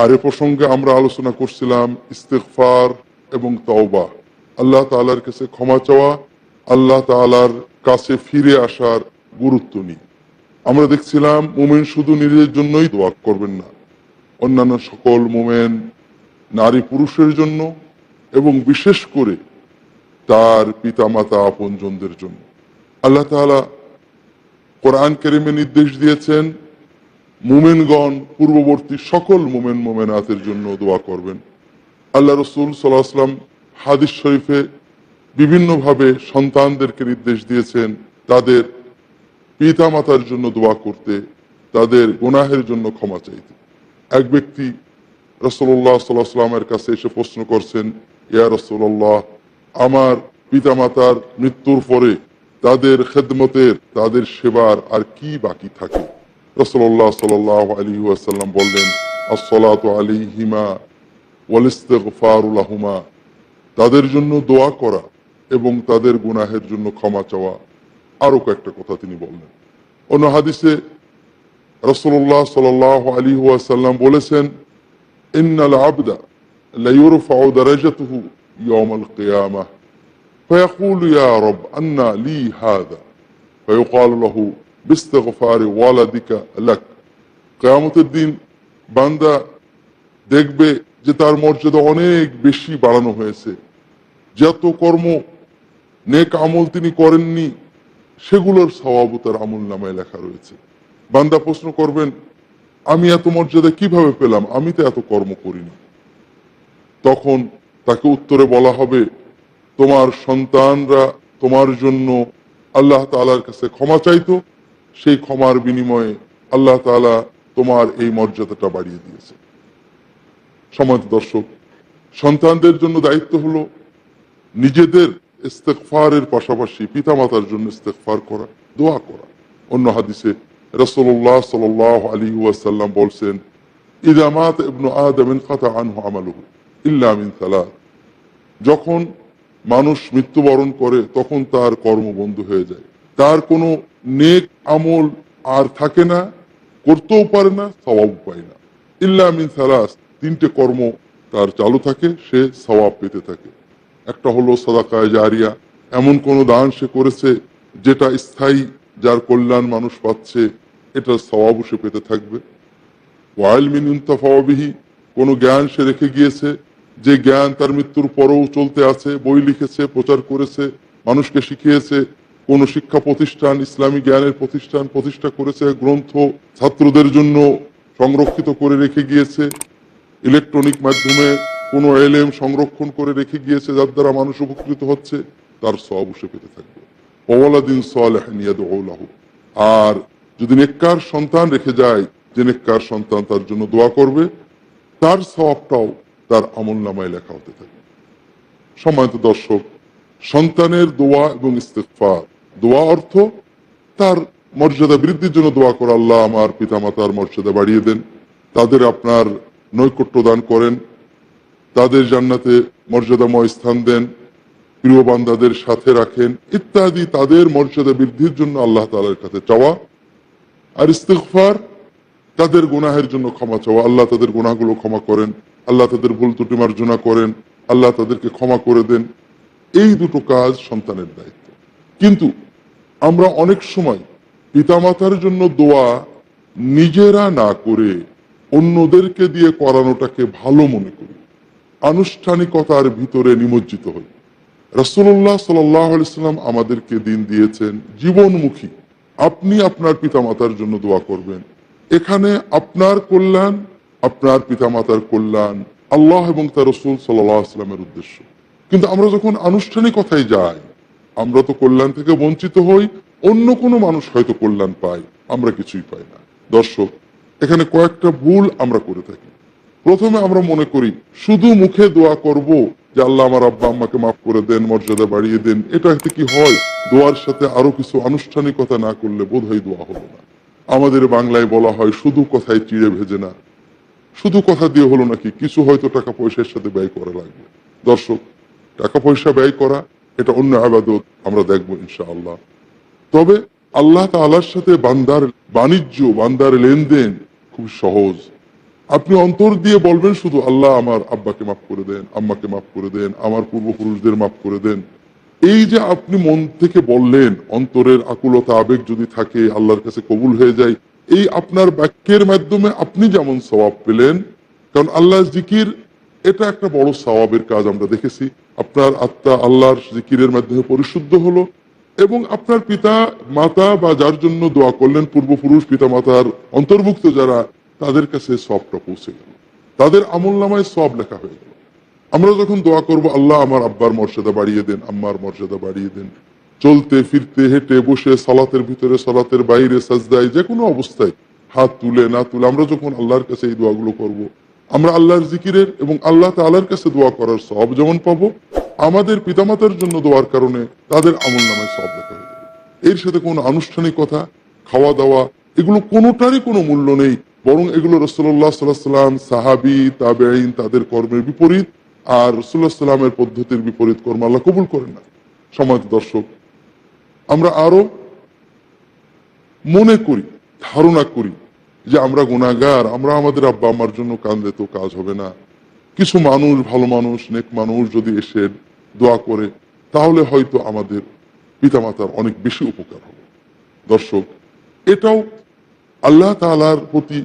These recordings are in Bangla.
আর এ প্রসঙ্গে আমরা আলোচনা করছিলাম ইস্তেকফার এবং তওবা। আল্লাহ তাআলার কাছে ক্ষমা চাওয়া, আল্লাহ তাআলার কাছে ফিরে আসার গুরুত্ব নিয়ে আমরা দেখছিলাম মোমেন শুধু নিজের জন্যই দোয়া করবেন না, অন্যান্য সকল মোমেন নারী পুরুষের জন্য এবং বিশেষ করে তার পিতামাতা আপনজনদের জন্য। আল্লাহ তাআলা কোরআন কেরিমে নির্দেশ দিয়েছেন মুমেনগণ পূর্ববর্তী সকল মোমেন মোমেনাতের জন্য দোয়া করবেন। আল্লাহ রসুল সাল্লাহ আসলাম হাদিস শরীফে বিভিন্নভাবে সন্তানদেরকে নির্দেশ দিয়েছেন তাদের পিতা মাতার জন্য দোয়া করতে, তাদের গুনাহের জন্য ক্ষমা চাইতে। এক ব্যক্তি রসল্লাহ সাল্লাহ সাল্লামের কাছে এসে প্রশ্ন করছেন, ইয়া রসল্লাহ আমার পিতা মাতার মৃত্যুর পরে তাদের খেদমতের, তাদের সেবার আর কি বাকি থাকে? রসল্লাহ সাল আলী ওয়াসাল্লাম বললেন আসসালাত আলিহিমা ওয়ালিস্তেগফারুলাহুমা তাদের জন্য দোয়া করা এবং তাদের গুনাহের জন্য ক্ষমা চাওয়া আরো কয়েকটা কথা তিনি বললেন অন্য হাদিসে রসল্লাহ সাল আলী ওয়াসাল্লাম বলেছেন ইন্নাল আবদা লাইউরফাউ দারাজাতুহু ইয়াউমাল কিয়ামাহ فيقول يا رب أن لي هذا فيقال له বিস্তফার ওয়ালা দিকা লাক কেয়ামতের দিন বান্দা দেখবে যে তার মর্যাদা অনেক বেশি বাড়ানো হয়েছে। যত কর্ম নেক আমল তিনি করেননি, সেগুলোর স্বভাবও তার আমল নামায় লেখা রয়েছে। বান্দা প্রশ্ন করবেন, আমি এত মর্যাদা কীভাবে পেলাম? আমি তো এত কর্ম করিনি। তখন তাকে উত্তরে বলা হবে, তোমার সন্তানরা তোমার জন্য আল্লাহ তালার কাছে ক্ষমা চাইতো সেই ক্ষমার বিনিময়ে আল্লাহ তালা তোমার এই মর্যাদাটা বাড়িয়ে দিয়েছে। সমাজ দর্শক, সন্তানদের জন্য দায়িত্ব হলো নিজেদের ইস্তেকফারের পাশাপাশি পিতামাতার জন্য ইস্তেকফার করা, দোয়া করা। অন্য হাদিসে রসল্লাহ সাল আলী ওয়াসাল্লাম বলছেন ইদামাত ইবনু আদমিন কথা আনহু আমালুহু ইল্লা মিন সালাত। যখন মানুষ মৃত্যুবরণ করে, তখন তার কর্ম বন্ধ হয়ে যায়। তার কোনো নেক আমল আর থাকে না, করতেও পারে না সবাব পায় না। ইল্লা মিন সালাস, তিনটে কর্ম তার চালু থাকে, সে সবাব পেতে থাকে। একটা হলো সদাকায় জারিয়া, এমন কোন দান সে করেছে যেটা স্থায়ী, যার কল্যাণ মানুষ পাচ্ছে, এটা স্বভাবও সে পেতে থাকবে। ওয়াইল মিন ইউন্তাফাওয়াবিহি কোনো জ্ঞান সে রেখে গিয়েছে, যে জ্ঞান তার মৃত্যুর পরেও চলতে আছে, বই লিখেছে, প্রচার করেছে, মানুষকে শিখিয়েছে কোন শিক্ষা প্রতিষ্ঠান, ইসলামী জ্ঞানের প্রতিষ্ঠান প্রতিষ্ঠা করেছে, গ্রন্থ ছাত্রদের জন্য সংরক্ষিত করে রেখে গিয়েছে। ইলেকট্রনিক মাধ্যমে কোনো এলএম সংরক্ষণ করে রেখে গিয়েছে, যার দ্বারা মানুষ উপকৃত হচ্ছে। তার সব বসে পেতে থাকবে। ওয়ালাদিন আর যদি নেককার সন্তান রেখে যায়, যে নেককার সন্তান তার জন্য দোয়া করবে, তার সবটাও তার আমল নামায় লেখা হতে থাকে সম্মানিত দর্শক, সন্তানের দোয়া এবং ইস্তেফার দোয়া অর্থ, তার মর্যাদা বৃদ্ধির জন্য দোয়া করে আল্লাহ আমার পিতামাতার মর্যাদা বাড়িয়ে দেন। তাদের আপনার নৈকট্য দান করেন। তাদের জান্নাতে মর্যাদাময় স্থান দেন। প্রিয় বান্দাদের সাথে রাখেন। ইত্যাদি তাদের মর্যাদা বৃদ্ধির জন্য আল্লাহ তালার কাছে চাওয়া। আর ইস্তেকফার তাদের গুনাহের জন্য ক্ষমা চাওয়া। আল্লাহ তাদের গুনাহগুলো ক্ষমা করেন। আল্লাহ তাদের ভুল ত্রুটি মার্জনা করেন। আল্লাহ তাদেরকে ক্ষমা করে দেন। এই দুটো কাজ সন্তানের দায়িত্ব। কিন্তু আমরা অনেক সময় পিতামাতার জন্য দোয়া নিজেরা না করে অন্যদেরকে দিয়ে করানোটাকে ভালো মনে করি। আনুষ্ঠানিকতার ভিতরে নিমজ্জিত হই। রসুল্লাহ সাল্লাম আমাদেরকে দিন দিয়েছেন, জীবনমুখী। আপনি আপনার পিতামাতার জন্য দোয়া করবেন। এখানে আপনার কল্যাণ, আপনার পিতামাতার কল্যাণ, আল্লাহ এবং তার রসুল সাল্লামের উদ্দেশ্য। কিন্তু আমরা যখন আনুষ্ঠানিকতায় যাই, আমরা তো কল্যাণ থেকে বঞ্চিত হই অন্য কোনো মানুষ হয়তো কল্যাণ পায়, আমরা কিছুই পাই না। দর্শক, এখানে কয়েকটা ভুল আমরা করে থাকি। প্রথমে আমরা মনে করি, শুধু মুখে দোয়া করব যে আল্লাহ আমার আব্বা আম্মাকে মাফ করে দেন, মর্যাদা বাড়িয়ে দেন, এটা কি হয়? দোয়ার সাথে আরও কিছু আনুষ্ঠানিকতা না করলে বোধ হয় দোয়া হলো না। আমাদের বাংলায় বলা হয়, শুধু কথায় চিড়ে ভেজে না। শুধু কথা দিয়ে হলো নাকি? কিছু হয়তো টাকা পয়সার সাথে ব্যয় করা লাগবে। দর্শক, টাকা পয়সা ব্যয় করা, এটা অন্য আবাদত, আমরা দেখব ইনশাআল্লাহ। তবে আল্লাহ তালার সাথে বান্দার বাণিজ্য, বান্দার লেনদেন খুব সহজ। আপনি অন্তর দিয়ে বলবেন, শুধু আল্লাহ আমার আব্বাকে মাফ করে দেন, আম্মাকে মাফ করে দেন, আমার পূর্বপুরুষদের মাফ করে দেন। এই যে আপনি মন থেকে বললেন, অন্তরের আকুলতা, আবেগ যদি থাকে, আল্লাহর কাছে কবুল হয়ে যায়, এই আপনার বাক্যের মাধ্যমে আপনি যেমন সওয়াব পেলেন, কারণ আল্লাহ জিকির, এটা একটা বড় সওয়াবের কাজ আমরা দেখেছি। আপনার আত্মা আল্লাহর জিকিরের মাধ্যমে পরিশুদ্ধ হলো এবং আপনার পিতা, মাতা বা যার জন্য দোয়া করলেন, পূর্বপুরুষ পিতা মাতার অন্তর্ভুক্ত যারা, তাদের কাছে সবটা পৌঁছে গেল তাদের আমল নামায় সব লেখা হয়ে গেল আমরা যখন দোয়া করব, আল্লাহ আমার আব্বার মর্যাদা বাড়িয়ে দেন, আম্মার মর্যাদা বাড়িয়ে দেন চলতে, ফিরতে, হেঁটে, বসে, সালাতের ভিতরে, সালাতের বাইরে, সাজদায় যে কোনো অবস্থায় হাত তুলে, না তুলে, আমরা যখন আল্লাহর কাছে এই দোয়াগুলো করব। আমরা আল্লাহর জিকিরের এবং আল্লাহ তালার কাছে দোয়া করার সব যেমন পাবো, আমাদের পিতামাতার জন্য দোয়ার কারণে তাদের আমল নামায় সব লেখা হয়ে এর সাথে কোনো আনুষ্ঠানিকতা খাওয়া দাওয়া, এগুলো কোনোটারই কোনো মূল্য নেই, বরং এগুলো রসল্লাহ সাল্লাহ সাল্লাম সাহাবি তাবেইন তাদের কর্মের বিপরীত, আর রসুল্লাহ সাল্লামের পদ্ধতির বিপরীত কর্ম আল্লাহ কবুল করেন না। সমাজ দর্শক, আমরা আরও মনে করি, ধারণা করি যে আমরা গুণাগার আমরা আমাদের আব্বা আমার জন্য কান্দে তো কাজ হবে না। কিছু মানুষ, ভালো মানুষ, নেক মানুষ যদি এসে দোয়া করে, তাহলে হয়তো আমাদের পিতামাতার অনেক বেশি উপকার হবে। দর্শক, এটাও আল্লাহ তালার প্রতি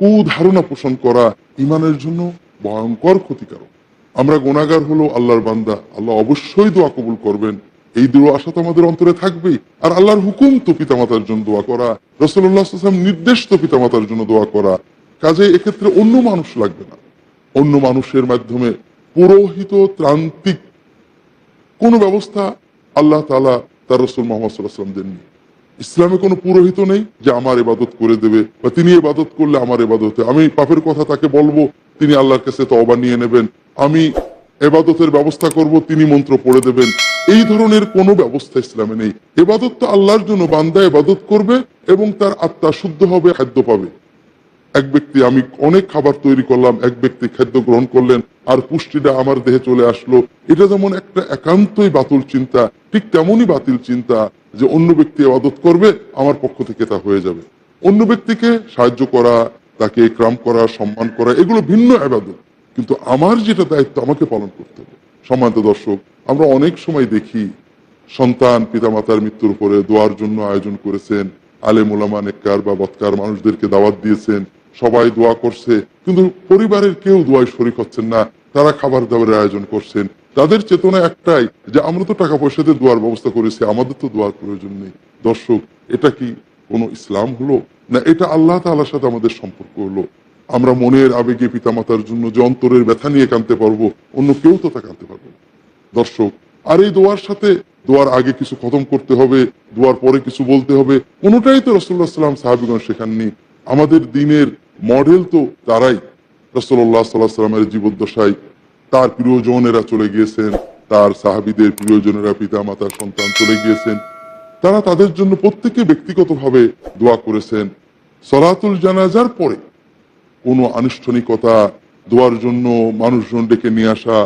কুধারণা পোষণ করা ইমানের জন্য ভয়ঙ্কর ক্ষতিকারক। আমরা গোনাগার হলো আল্লাহর বান্দা, আল্লাহ অবশ্যই দোয়া কবুল করবেন। এই আশা তো আমাদের অন্তরে থাকবেই। আর আল্লাহর হুকুম তো পিতামাতার জন্য দোয়া করা। রসল্লাহ নির্দেশ তো পিতামাতার জন্য দোয়া করা। কাজে এক্ষেত্রে অন্য মানুষ লাগবে না। অন্য মানুষের মাধ্যমে পুরোহিত ত্রান্তিক কোন ব্যবস্থা আল্লাহ তালা তার রসুল মোহাম্মদ সাল্লাহাম দেননি। ইসলামে কোনো পুরোহিত নেই যে আমার এবাদত করে দেবে বা তিনি এবাদত করলে আমার এবাদতে আমি পাপের কথা তাকে বলব, তিনি আল্লাহর কাছে তবা নিয়ে নেবেন। আমি এবাদতের ব্যবস্থা করব, তিনি মন্ত্র পড়ে দেবেন। এই ধরনের কোনো ব্যবস্থা ইসলামে নেই। এবাদত তো আল্লাহর জন্য বান্দা এবাদত করবে এবং তার আত্মা শুদ্ধ হবে, খাদ্য পাবে। এক ব্যক্তি, আমি অনেক খাবার তৈরি করলাম, এক ব্যক্তি খাদ্য গ্রহণ করলেন, আর পুষ্টিটা আমার দেহে চলে আসলো। এটা যেমন একটা একান্তই বাতুল চিন্তা, ঠিক তেমনই বাতিল চিন্তা যে অন্য ব্যক্তি আবাদত করবে, আমার পক্ষ থেকে তা হয়ে যাবে। অন্য ব্যক্তিকে সাহায্য করা, তাকে ক্রাম করা, সম্মান করা, এগুলো ভিন্ন আবাদত। কিন্তু আমার যেটা দায়িত্ব, আমাকে পালন করতে হবে। সম্মানিত দর্শক, আমরা অনেক সময় দেখি, সন্তান পিতামাতার মৃত্যুর উপরে দোয়ার জন্য আয়োজন করেছেন, আলেম ওলামা নেককার বা বৎকার মানুষদেরকে দাওয়াত দিয়েছেন, সবাই দোয়া করছে, কিন্তু পরিবারের কেউ দোয়ায় শরিক হচ্ছেন না, তারা খাবার দাবারের আয়োজন করছেন। তাদের চেতনা একটাই, যে আমরা তো টাকা পয়সাতে দোয়ার ব্যবস্থা করেছি, আমাদের তো দোয়ার প্রয়োজন নেই। দর্শক, এটা কি কোনো ইসলাম হলো? না, এটা আল্লাহ তাআলার সাথে আমাদের সম্পর্ক হলো? আমরা মনের আবেগে পিতামাতার জন্য যে অন্তরের ব্যথা নিয়ে কানতে পারব, অন্য কেউ তো তা কানতে পারবে। দর্শক, আর এই দোয়ার সাথে দোয়ার আগে কিছু খতম করতে হবে, দোয়ার পরে কিছু বলতে হবে, কোনোটাই তো রসুল্লাহ সাল্লাম সাহাবিগণ শেখাননি। আমাদের দিনের মডেল তো তারাই। রসল্লাহ সাল্লাহ সাল্লামের জীবদ্দশায় তার প্রিয়জনেরা চলে গিয়েছেন, তার সাহাবিদের প্রিয়জনেরা পিতা মাতার সন্তান চলে গিয়েছেন। তারা তাদের জন্য প্রত্যেকে ব্যক্তিগতভাবে দোয়া করেছেন। সলাতুল জানাজার পরে কোনো আনুষ্ঠানিকতা দোয়ার জন্য মানুষজন ডেকে নিয়ে আসা,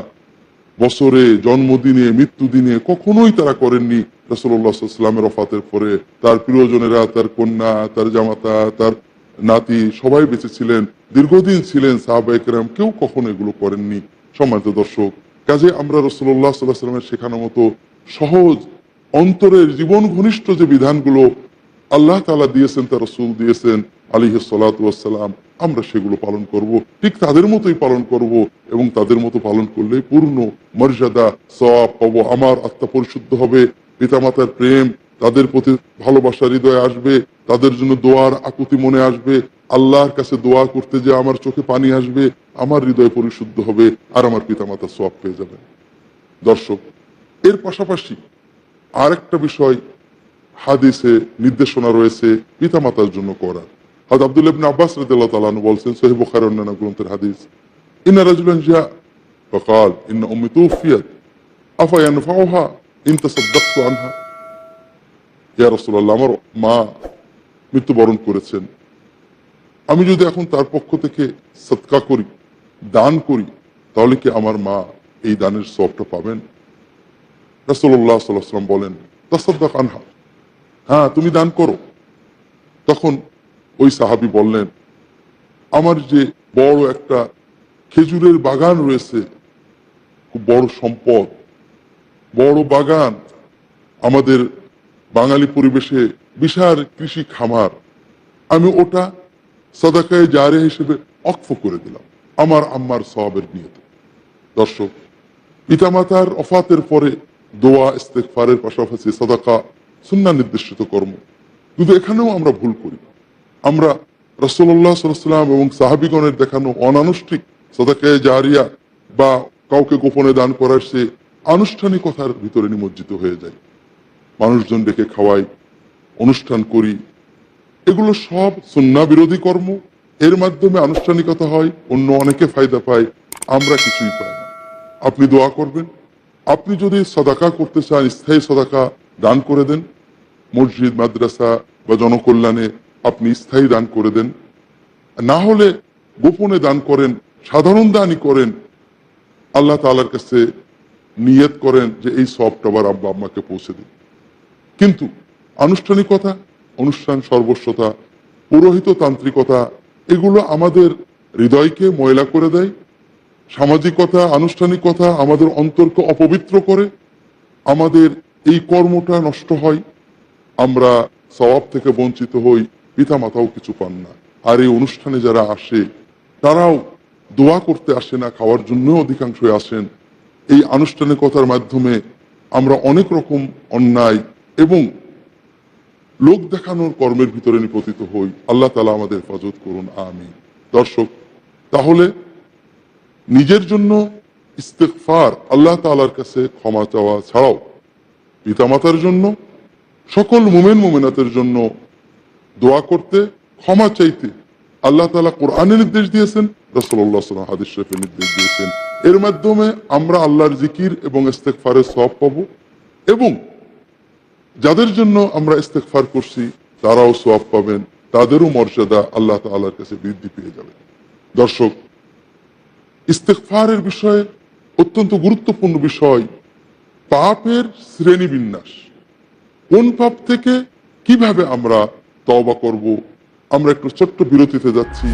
বছরে জন্মদিনে, মৃত্যুদিনে কখনোই তারা করেননি। রসল্লাহামের অফাতের পরে তার প্রিয়জনেরা, তার কন্যা, তার জামাতা, তার নাতি সবাই বেঁচে ছিলেন, দীর্ঘদিন ছিলেন সাহাবাইকেরাম কেউ কখনো এগুলো করেননি। সম্মানিত দর্শক, কাজে আমরা রসল্লাহ সাল্লাহ সাল্লামের শেখানো মতো সহজ অন্তরের জীবন ঘনিষ্ঠ যে বিধানগুলো আল্লাহ তালা দিয়েছেন তার রসুল দিয়েছেন। আলিহ সালাতাম আমরা সেগুলো পালন করব। ঠিক তাদের মতোই পালন করব এবং তাদের মতো পালন করলে পূর্ণ মর্যাদা সব পাবো, আমার আত্মা পরিশুদ্ধ হবে। পিতামাতার প্রেম তাদের প্রতি ভালোবাসা, হৃদয়ে আসবে, তাদের জন্য দোয়ার আকুতি মনে আসবে। আল্লাহর কাছে দোয়া করতে যে আমার চোখে পানি আসবে, আমার হৃদয় পরিশুদ্ধ হবে আর আমার পিতামাতা সব পেয়ে যাবে। দর্শক, এর পাশাপাশি আরেকটা বিষয় হাদিসে নির্দেশনা রয়েছে পিতামাতার জন্য করার। হয়তো আব্দুল ইবনে আব্বাস রাদিয়াল্লাহু তাআলা আনহু বলছেন সহিহ বুখারী অন্যান্য গ্রন্থের হাদিস ইন্না রাজুলান জা فقال إن أمي توفيت أفينفعها إن تصدقت عنها ইয়া রাসূলুল্লাহ আমার মা মৃত্যুবরণ করেছেন আমি যদি এখন তার পক্ষ থেকে সৎকা করি দান করি তাহলে কি আমার মা এই দানের সবটা পাবেন রাসূলুল্লাহ সাল্লাল্লাহু আলাইহি ওয়াসাল্লাম বলেন তাসাদ্দাক আনহা হ্যাঁ তুমি দান করো তখন ওই সাহাবি বললেন, আমার যে বড় একটা খেজুরের বাগান রয়েছে, খুব বড় সম্পদ, বড় বাগান, আমাদের বাঙালি পরিবেশে বিশাল কৃষি খামার, আমি ওটা সদাকায় জারে হিসেবে অক্ষ করে দিলাম, আমার আম্মার সবের বিয়েতে দর্শক, পিতামাতার অফাতের পরে দোয়া ইস্তেকফারের পাশাপাশি সদাকা সুন্না নির্দেশিত কর্ম, কিন্তু এখানেও আমরা ভুল করি আমরা রসল্লাহ সাল্লাম এবং সাহাবিগণের দেখানো অনানুষ্ঠিক সদাকায় জারিয়া বা কাউকে গোপনে দান করার সে আনুষ্ঠানিকতার ভিতরে নিমজ্জিত হয়ে যায়। মানুষজন ডেকে খাওয়াই অনুষ্ঠান করি। এগুলো সব সুন্না বিরোধী কর্ম। এর মাধ্যমে আনুষ্ঠানিকতা হয়, অন্য অনেকে ফায়দা পায়, আমরা কিছুই পাই না। আপনি দোয়া করবেন। আপনি যদি সদাকা করতে চান, স্থায়ী সদাকা দান করে দেন। মসজিদ, মাদ্রাসা বা জনকল্যাণে আপনি স্থায়ী দান করে দেন। না হলে গোপনে দান করেন, সাধারণ দানই করেন। আল্লাহ তালার কাছে নিয়ত করেন যে এই সবটা আবার আব্বা আম্মাকে পৌঁছে দিন। কিন্তু আনুষ্ঠানিকতা, অনুষ্ঠান সর্বস্বতা, পুরোহিত তান্ত্রিকতা, এগুলো আমাদের হৃদয়কে ময়লা করে দেয়। সামাজিকতা, আনুষ্ঠানিকতা আমাদের অন্তরকে অপবিত্র করে। আমাদের এই কর্মটা নষ্ট হয়। আমরা সবাব থেকে বঞ্চিত হই। পিতা মাতাও কিছু পান না। আর এই অনুষ্ঠানে যারা আসে, তারাও দোয়া করতে আসে না, খাওয়ার জন্য অধিকাংশ আসেন। এই আনুষ্ঠানিকতার মাধ্যমে আমরা অনেক রকম অন্যায় এবং লোক দেখানোর কর্মের ভিতরে নিপতিত হই। আল্লাহ তালা আমাদের হেফাজত করুন আমি দর্শক, তাহলে নিজের জন্য ইস্তেকফার আল্লাহ তালার কাছে ক্ষমা চাওয়া ছাড়াও পিতামাতার জন্য, সকল মোমেন মোমেনাতের জন্য দোয়া করতে, ক্ষমা চাইতে। আল্লাহ তালা কোরআনে নির্দেশ দিয়েছেন রসল্লাহ হাদিস শরীফে নির্দেশ দিয়েছেন। এর মাধ্যমে আমরা আল্লাহর জিকির এবং ইস্তেকফারের সব পাব এবং যাদের জন্য আমরা ইস্তেকফার করছি, তারাও সব পাবেন। তাদেরও মর্যাদা আল্লাহ তাআলার কাছে বৃদ্ধি পেয়ে যাবে। দর্শক ইস্তেকফারের বিষয়ে অত্যন্ত গুরুত্বপূর্ণ বিষয়, পাপের শ্রেণি বিন্যাস কোন পাপ থেকে কীভাবে আমরা তওবা করব। আমরা একটু ছোট্ট বিরতিতে যাচ্ছি।